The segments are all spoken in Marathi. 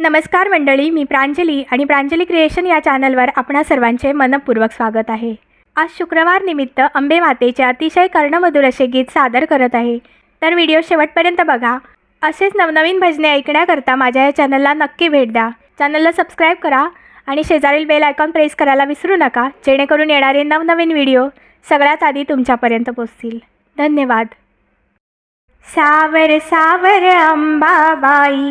नमस्कार मंडळी मी प्रांजली आणि प्रांजली क्रिएशन या चॅनलवर आपणा सर्वांचे मनपूर्वक स्वागत आहे. आज शुक्रवार निमित्त अंबे मातेचे अतिशय कर्णमधुर असे गीत सादर करत आहे. तर व्हिडिओ शेवटपर्यंत बघा. असेच नवनवीन भजने ऐकण्याकरता माझ्या या चॅनलला नक्की भेट द्या. चॅनलला सबस्क्राईब करा आणि शेजारील बेल आयकॉन प्रेस करायला विसरू नका जेणेकरून येणारे नवनवीन व्हिडिओ सगळ्यात आधी तुमच्यापर्यंत पोचतील धन्यवाद. सावर सावर अंबाबाई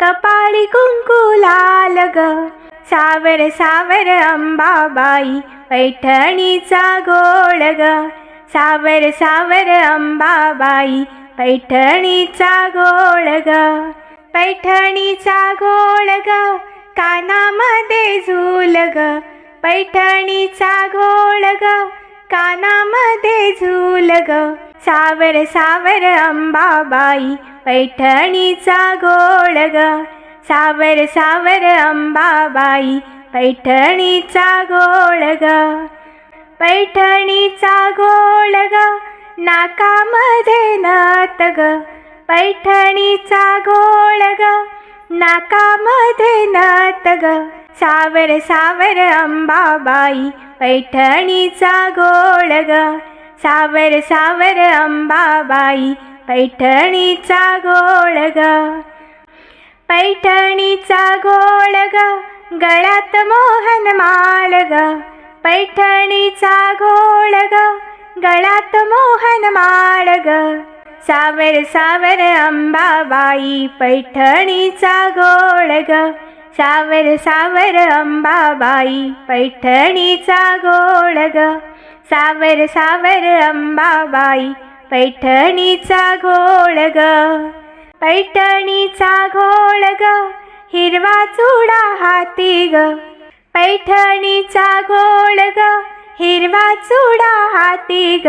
कपाळी कुंकू लाल ग. सावर सावर अंबाबाई पैठणीचा घोळ ग. सावर सावर अंबाबाई पैठणीचा घोळ ग. पैठणीचा घोळ ग कानामध्ये झूल ग. पैठणीचा घोळ ग कानामध्ये झूल ग सावर सावर अंबाबाई पैठणीचा घोळ ग सावर सावर अंबाबाई पैठणीचा घोळ ग पैठणीचा घोळ ग नाकामध्ये नात ग पैठणीचा घोळ ग नाकामध्ये नात ग. सावर सावर अंबाबाई पैठणीचा घोळ ग. सावर सावर अंबाबाई पैठणीचा गोळ ग. पैठणीचा गोळ ग. गळ्यात मोहन माळ ग. पैठणीचा गोळ ग. गळ्यात मोहन माळ ग. सावर सावर अंबाबाई पैठणीचा घोळ ग. सावर सावर अंबाबाई पैठणीचा घोळ ग. सावर सावर अंबाबाई पैठणीचा घोळ ग. पैठणीचा घोळ ग हिरवा चुडा हाती ग. पैठणीचा घोळ ग हिरवा चुडा हाती ग.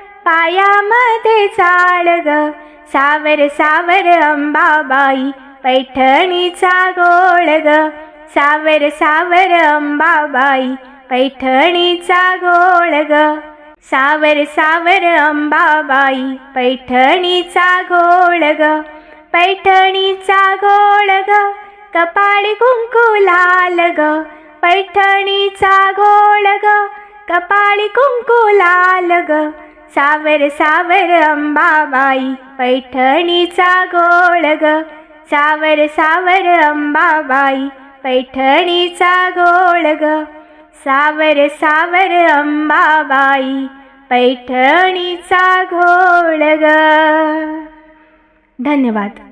पायामध्ये चाळ ग सावर सावर अंबाबाई पैठणीचा गोळ ग सावर सावर अंबाबाई पैठणीचा गोळ ग सावर सावर अंबाबाई पैठणीचा गोळ ग पैठणीचा गोळ ग कपाळी कुंकू लाल ग पैठणीचा गोळ ग कपाळी कुंकू लाल ग सावर सावर अंबाबाई पैठणीचा घोळ ग. सावर सावर अंबाबाई पैठणीचा घोळ ग. सावर सावर अंबाबाई पैठणीचा घोळ ग. धन्यवाद.